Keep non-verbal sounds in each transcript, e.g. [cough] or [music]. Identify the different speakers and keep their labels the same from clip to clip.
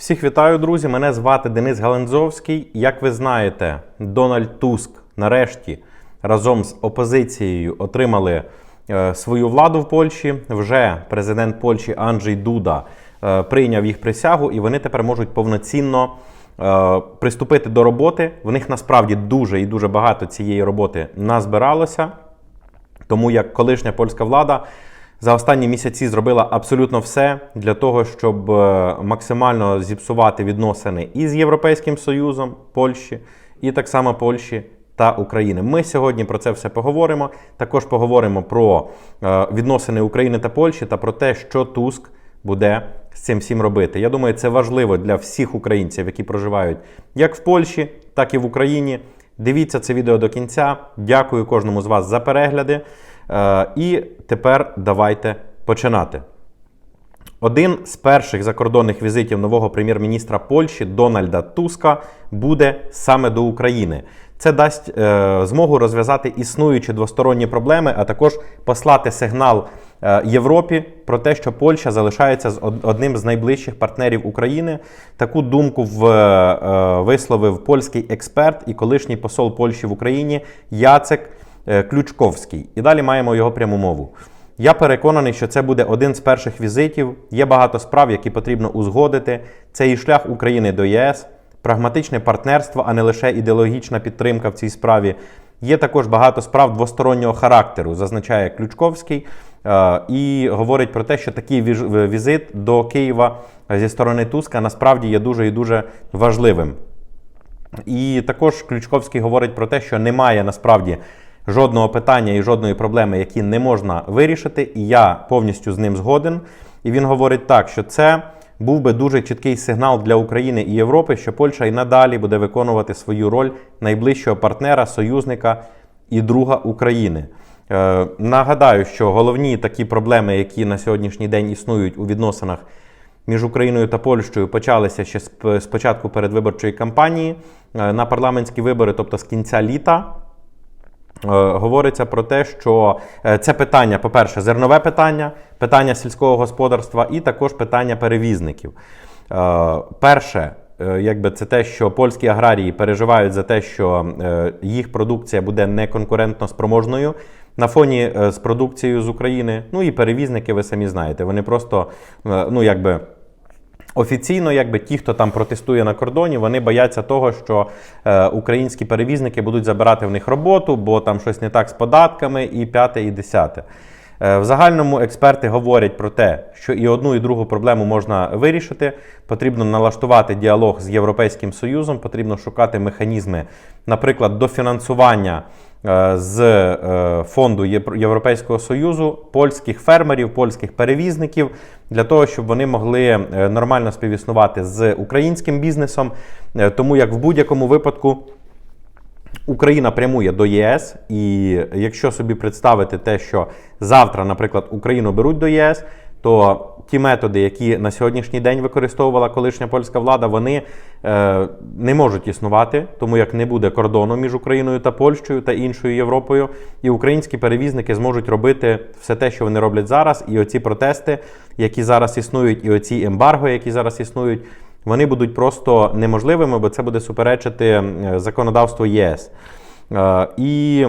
Speaker 1: Всіх вітаю, друзі! Мене звати Денис Галанзовський. Як ви знаєте, Дональд Туск нарешті разом з опозицією отримали е, свою владу в Польщі. Вже президент Польщі Анджей Дуда е, прийняв їх присягу, і вони тепер можуть повноцінно е, приступити до роботи. В них насправді дуже і дуже багато цієї роботи назбиралося. Тому як колишня польська влада за останні місяці зробила абсолютно все для того, щоб е, максимально зіпсувати відносини і з Європейським Союзом Польщі, і так само Польщі та України. Ми сьогодні про це все поговоримо. Також поговоримо про е, відносини України та Польщі та про те, що Туск буде з цим всім робити. Я думаю, це важливо для всіх українців, які проживають як в Польщі, так і в Україні. Дивіться це відео до кінця. Дякую кожному з вас за перегляди. Е, І тепер давайте починати. Один з перших закордонних візитів нового прем'єр-міністра Польщі Дональда Туска буде саме до України. Це дасть е, змогу розв'язати існуючі двосторонні проблеми, а також послати сигнал е, Європі про те, що Польща залишається з одним з найближчих партнерів України. Таку думку в, е, висловив польський експерт і колишній посол Польщі в Україні Яцек е, Ключковський. І далі маємо його пряму мову. Я переконаний, що це буде один з перших візитів. Є багато справ, які потрібно узгодити. Це і шлях України до ЄС, прагматичне партнерство, а не лише ідеологічна підтримка в цій справі. Є також багато справ двостороннього характеру, зазначає Ключковський, е, і говорить про те, що такий візит до Києва зі сторони Туска насправді є дуже і дуже важливим. І також Ключковський говорить про те, що немає насправді жодного питання і жодної проблеми, які не можна вирішити, і я повністю з ним згоден. І він говорить так, що це був би дуже чіткий сигнал для України і Європи, що Польща і надалі буде виконувати свою роль найближчого партнера, союзника і друга України. Е, нагадаю, що головні такі проблеми, які на сьогоднішній день існують у відносинах між Україною та Польщею почалися ще з початку передвиборчої кампанії е, на парламентські вибори, тобто з кінця літа. Е, Говориться про те, що е, це питання, по-перше, зернове питання, питання сільського господарства і також питання перевізників. Е, Перше, якби це те, що польські аграрії переживають за те, що їх продукція буде неконкурентно спроможною на фоні з продукцією з України. Ну і перевізники, ви самі знаєте, вони просто ну якби. Офіційно, якби ті, хто там протестує на кордоні, вони бояться того, що е, українські перевізники будуть забирати в них роботу, бо там щось не так з податками, і п'яте, і десяте. Е, в загальному експерти говорять про те, що і одну, і другу проблему можна вирішити. Потрібно налаштувати діалог з Європейським Союзом, потрібно шукати механізми, наприклад, дофінансування з е, фонду Європейського Союзу польських фермерів, польських перевізників для того, щоб вони могли е, нормально співіснувати з українським бізнесом. Е, Тому як в будь-якому випадку. Україна прямує до ЄС, і якщо собі представити те, що завтра, наприклад, Україну беруть до ЄС, то ті методи, які на сьогоднішній день використовувала колишня польська влада, вони е, не можуть існувати, тому як не буде кордону між Україною та Польщею та іншою Європою, і українські перевізники зможуть робити все те, що вони роблять зараз, і оці протести, які зараз існують, і оці ембарго, які зараз існують, вони будуть просто неможливими, бо це буде суперечити е, законодавству ЄС. Е, І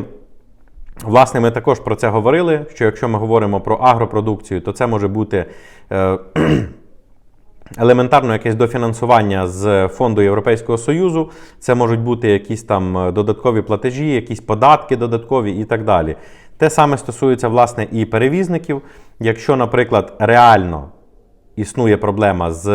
Speaker 1: Власне, ми також про це говорили. Що якщо ми говоримо про агропродукцію, то це може бути е, [clears throat] елементарно якесь дофінансування з фонду Європейського Союзу. Це можуть бути якісь там е, додаткові платежі, якісь податки додаткові і так далі. Те саме стосується власне і перевізників. Якщо, наприклад, реально існує проблема з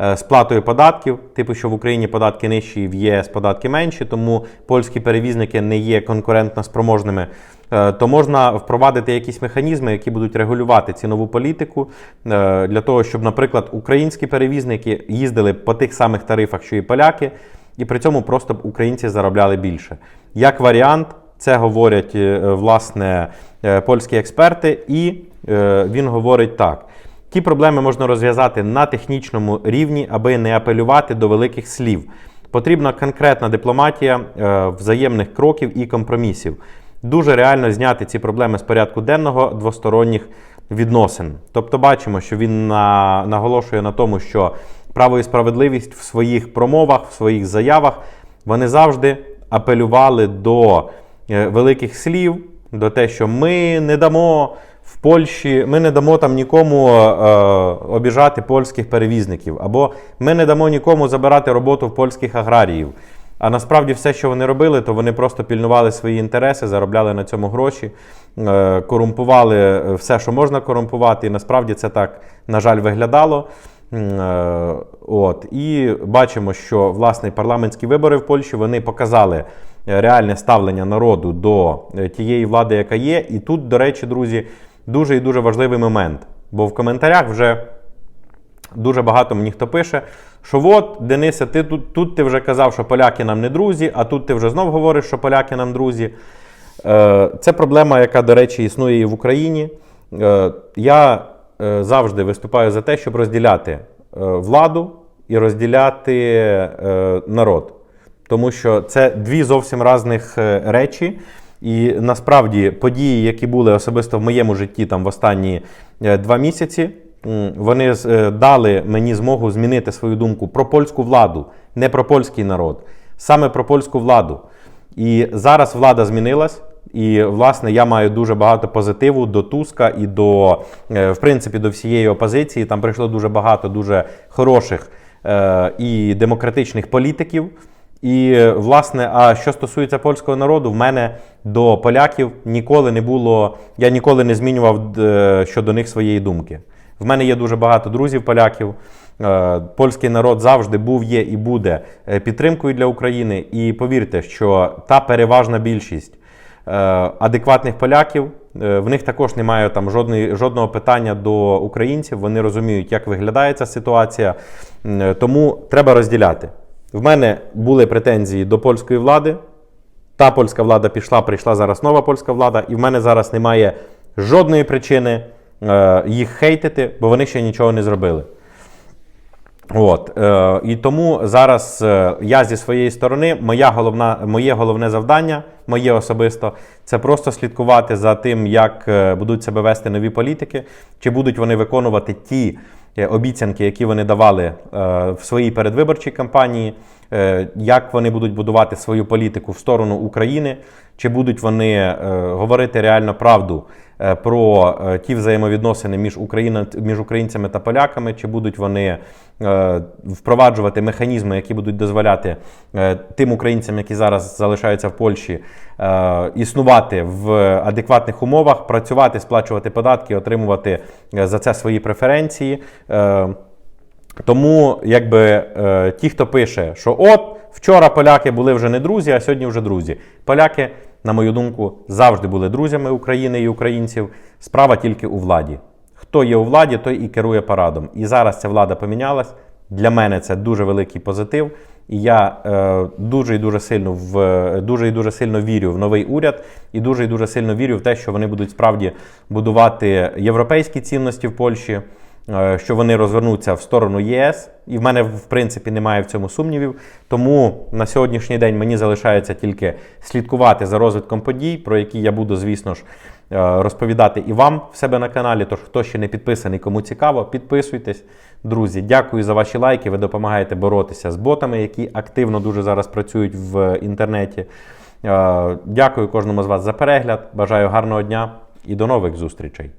Speaker 1: е, сплатою податків, типу, що в Україні податки нижчі, в ЄС податки менші, тому польські перевізники не є конкурентно спроможними, то можна впровадити якісь механізми, які будуть регулювати цінову політику е, для того, щоб, наприклад, українські перевізники їздили по тих самих тарифах, що і поляки, і при цьому просто б українці заробляли більше. Як варіант, це говорять е, власне е, польські експерти, і е, він говорить так. Ті проблеми можна розв'язати на технічному рівні, аби не апелювати до великих слів. Потрібна конкретна дипломатія е, взаємних кроків і компромісів. Дуже реально зняти ці проблеми з порядку денного двосторонніх відносин. Тобто, бачимо, що він на, наголошує на тому, що право і справедливість в своїх промовах, в своїх заявах, вони завжди апелювали до е, великих слів, до те, що ми не дамо в Польщі, ми не дамо там нікому е, обіжати польських перевізників, або ми не дамо нікому забирати роботу в польських аграріїв. А насправді все, що вони робили, то вони просто пільнували свої інтереси, заробляли на цьому гроші, е, корумпували все, що можна корумпувати. І насправді це так, на жаль, виглядало. Е, От. І бачимо, що власне парламентські вибори в Польщі вони показали е, реальне ставлення народу до е, тієї влади, яка є. І тут, до речі, друзі, дуже і дуже важливий момент. Бо в коментарях вже дуже багато мені хто пише, що от, Денисе, ти тут, тут ти вже казав, що поляки нам не друзі, а тут ти вже знов говориш, що поляки нам друзі. Е, Це проблема, яка, до речі, існує і в Україні. Е, Я е, завжди виступаю за те, щоб розділяти владу і розділяти народ. Тому що це дві зовсім різних речі. І насправді події, які були особисто в моєму житті там в останні два місяці, вони е, дали мені змогу змінити свою думку про польську владу, не про польський народ, саме про польську владу. І зараз влада змінилась. І, власне, я маю дуже багато позитиву до Туска і до, е, в принципі, до всієї опозиції. Там прийшло дуже багато дуже хороших е, і демократичних політиків. І, власне, а що стосується польського народу, в мене до поляків ніколи не було, я ніколи не змінював е, щодо них своєї думки. В мене є дуже багато друзів поляків. Е, Польський народ завжди був, є і буде е, підтримкою для України. І повірте, що та переважна більшість е, адекватних поляків, в них також немає там жодної, жодного питання до українців. Вони розуміють, як виглядає ця ситуація. Тому треба розділяти. В мене були претензії до польської влади. Та польська влада пішла, прийшла зараз нова польська влада, і в мене зараз немає жодної причини їх хейтити, бо вони ще нічого не зробили. От, е, і тому зараз е, я зі своєї сторони, моя головна, моє головне завдання, моє особисто, це просто слідкувати за тим, як е, будуть себе вести нові політики, чи будуть вони виконувати ті е, обіцянки, які вони давали е, в своїй передвиборчій кампанії, е, як вони будуть будувати свою політику в сторону України, чи будуть вони е, говорити реально правду е, про е, ті взаємовідносини між, Україна, між українцями та поляками, чи будуть вони е, впроваджувати механізми, які будуть дозволяти е, тим українцям, які зараз залишаються в Польщі, е, існувати в адекватних умовах, працювати, сплачувати податки, отримувати е, за це свої преференції. Е, тому, якби е, ті, хто пише, що от вчора поляки були вже не друзі, а сьогодні вже друзі. Поляки, на мою думку, завжди були друзями України і українців. Справа тільки у владі. Хто є у владі, той і керує парадом. І зараз ця влада помінялась. Для мене це дуже великий позитив. І я е, дуже і дуже сильно в дуже і дуже сильно вірю в новий уряд, і дуже і дуже сильно вірю в те, що вони будуть справді будувати європейські цінності в Польщі що вони розвернуться в сторону єС, і в мене в принципі немає в цьому сумнівів. Тому на сьогоднішній день мені залишається тільки слідкувати за розвитком подій, про які я буду, звісно ж, е, розповідати і вам в себе на каналі. Тож, хто ще не підписаний, кому цікаво, підписуйтесь. Друзі, дякую за ваші лайки. Ви допомагаєте боротися з ботами, які активно дуже зараз працюють в інтернеті. Е, Дякую кожному з вас за перегляд. Бажаю гарного дня і до нових зустрічей.